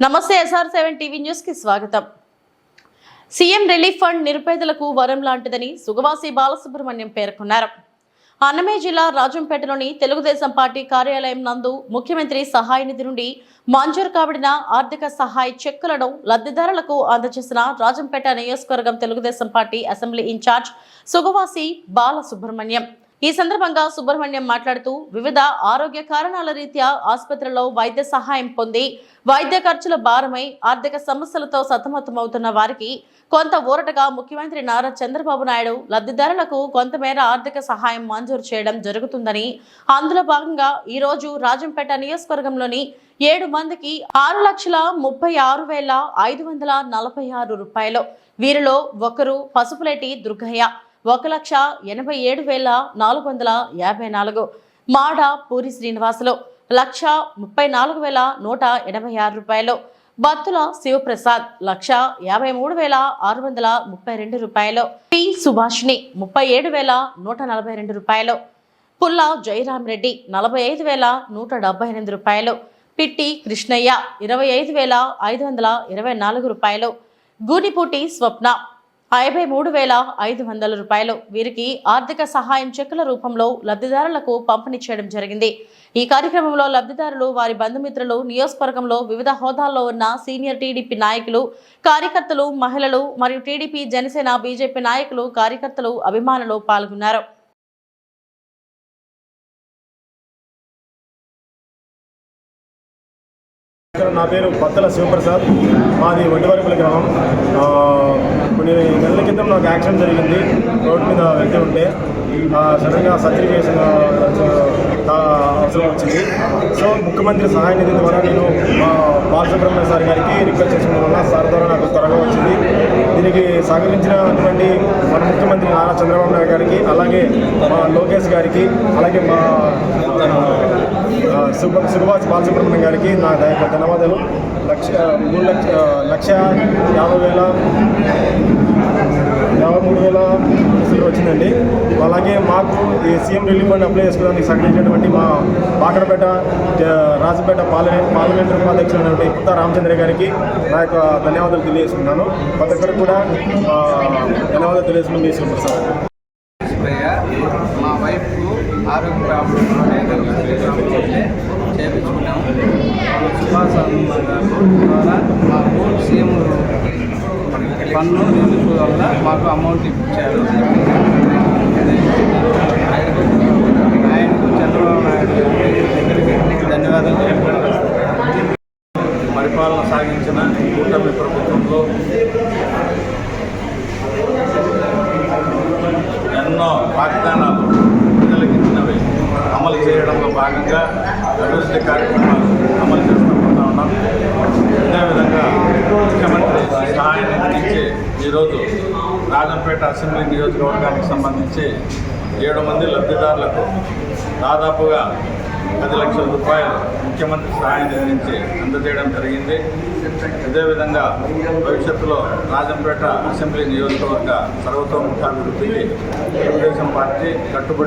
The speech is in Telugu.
నమస్తే ఎస్ఆర్ సెవెన్ టీవీ న్యూస్కి స్వాగతం. సీఎం రిలీఫ్ ఫండ్ నిరుపేదలకు వరం లాంటిదని సుగవాసి బాలసుబ్రహ్మణ్యం పేర్కొన్నారు. అన్నమయ్య జిల్లా రాజంపేటలోని తెలుగుదేశం పార్టీ కార్యాలయం నందు ముఖ్యమంత్రి సహాయ నిధి నుండి మంజూరు కాబడిన ఆర్థిక సహాయ చెక్కులను లబ్ధిదారులకు అందజేసిన రాజంపేట నియోజకవర్గం Telugu Desam party assembly incharge Sugavasi Balasubrahmanyam. ఈ సందర్భంగా సుబ్రహ్మణ్యం మాట్లాడుతూ వివిధ ఆరోగ్య కారణాల రీత్యా ఆసుపత్రిలో వైద్య సహాయం పొంది వైద్య ఖర్చుల భారమై ఆర్థిక సమస్యలతో సతమతమవుతున్న వారికి కొంత ఊరటగా ముఖ్యమంత్రి నారా చంద్రబాబు నాయుడు లబ్ధిదారులకు కొంతమేర ఆర్థిక సహాయం మంజూరు చేయడం జరుగుతుందని అందులో భాగంగా ఈరోజు రాజంపేట నియోజకవర్గంలోని ఏడు మందికి ఆరు లక్షల ముప్పై ఆరు వేల ఐదు వందల నలభై ఆరు రూపాయలు. వీరిలో ఒకరు పసుపులేటి దుర్గయ్య ఒక లక్ష ఎనభై ఏడు వేల నాలుగు వందల యాభై నాలుగు. మాడ పూరి శ్రీనివాసులు లక్ష ముప్పై నాలుగు వేల నూట ఎనభై ఆరు రూపాయలు. బత్తుల శివప్రసాద్ లక్ష యాభై మూడు వేల ఆరు వందల ముప్పై రెండు రూపాయలు. పి సుభాష్ని ముప్పై ఏడు వేల నూట నలభై రెండు రూపాయలు. పుల్ల జయరాం రెడ్డి నలభై ఐదు వేల నూట డెబ్బై ఎనిమిది రూపాయలు. పిట్టి కృష్ణయ్య ఇరవై ఐదు వేల ఐదు వందల ఇరవై నాలుగు రూపాయలు. గూనిపూటి స్వప్న యాభై మూడు వేల ఐదు వందల రూపాయలు. వీరికి ఆర్థిక సహాయం చెక్కుల రూపంలో లబ్ధిదారులకు పంపిణీ చేయడం జరిగింది. ఈ కార్యక్రమంలో లబ్ధిదారులు వారి బంధుమిత్రులు నియోజకవర్గంలో వివిధ హోదాల్లో ఉన్న సీనియర్ టీడీపీ నాయకులు కార్యకర్తలు మహిళలు మరియు టీడీపీ జనసేన బీజేపీ నాయకులు కార్యకర్తలు అభిమానులు పాల్గొన్నారు. నా పేరు పత్తల శివప్రసాద్. మాది వడ్డివరపుల గ్రామం. కొన్ని నెలల క్రితం నాకు యాక్సిడెంట్ జరిగింది. రోడ్డు మీద వెళ్తూ ఉంటే ఆ, సడన్గా సర్టిఫికేషన్ అవసరం వచ్చింది. సో ముఖ్యమంత్రి సహాయ నిధి ద్వారా నేను మా బాలసుబ్రహ్మణ్య సార్ గారికి రిక్వెస్ట్ చేసుకోవడం వల్ల సార్ ద్వారా నాకు త్వరగా వచ్చింది. దీనికి సహకరించినటువంటి మన ముఖ్యమంత్రి నారా చంద్రబాబు నాయుడు గారికి అలాగే మా లోకేష్ గారికి అలాగే మా సుభాష్ బాలసుబ్రహ్మణ్యం గారికి నా యొక్క ధన్యవాదాలు. లక్ష మూడు లక్ష లక్ష యాభై వేల యాభై మూడు వేల వచ్చిందండి. అలాగే మాకు ఈ సీఎం రిలీఫ్ ఫండ్ అప్లై చేసుకోవడానికి సహకరించినటువంటి మా బాకరపేట రాజపేట పార్లమెంట్ పార్లమెంటరీ ఉపాధ్యక్షులైనటువంటి కొత్త రామచంద్ర గారికి నా యొక్క ధన్యవాదాలు తెలియజేస్తున్నాను ప్రతి ఒక్కరికి కూడా ధన్యవాదాలు తెలియజేసుకుని మీ ప్రసాద్ మా వైఫ్ ఆరోగ్య ప్రాబ్లం ఉంటే చేయించుకున్నాము సుభాష్ అన్న గారు ద్వారా మాకు సీఎం పన్ను నిలుపు వల్ల మాకు అమౌంట్ ఇప్పించారు ఆయనకు చంద్రబాబు నాయుడు దగ్గరికి ధన్యవాదాలు పరిపాలన సాగించిన కూటమి ప్రభుత్వంలో ఎన్నో వాగ్దానాలు ప్రజలకిచ్చినవి అమలు చేయడంలో భాగంగా అభివృద్ధి కార్యక్రమాలు అమలు చేస్తూ ఉన్నాం. అదేవిధంగా ముఖ్యమంత్రి సహాయం అందించే ఈరోజు రాజంపేట అసెంబ్లీ నియోజకవర్గానికి సంబంధించి ఏడు మంది లబ్ధిదారులకు దాదాపుగా పది లక్షల రూపాయలు ముఖ్యమంత్రి సహాయం అందించి అందజేయడం జరిగింది. అదేవిధంగా భవిష్యత్తులో రాజంపేట అసెంబ్లీ నియోజకవర్గ సర్వతోముఖాభివృద్ధికి తెలుగుదేశం పార్టీ కట్టుబడి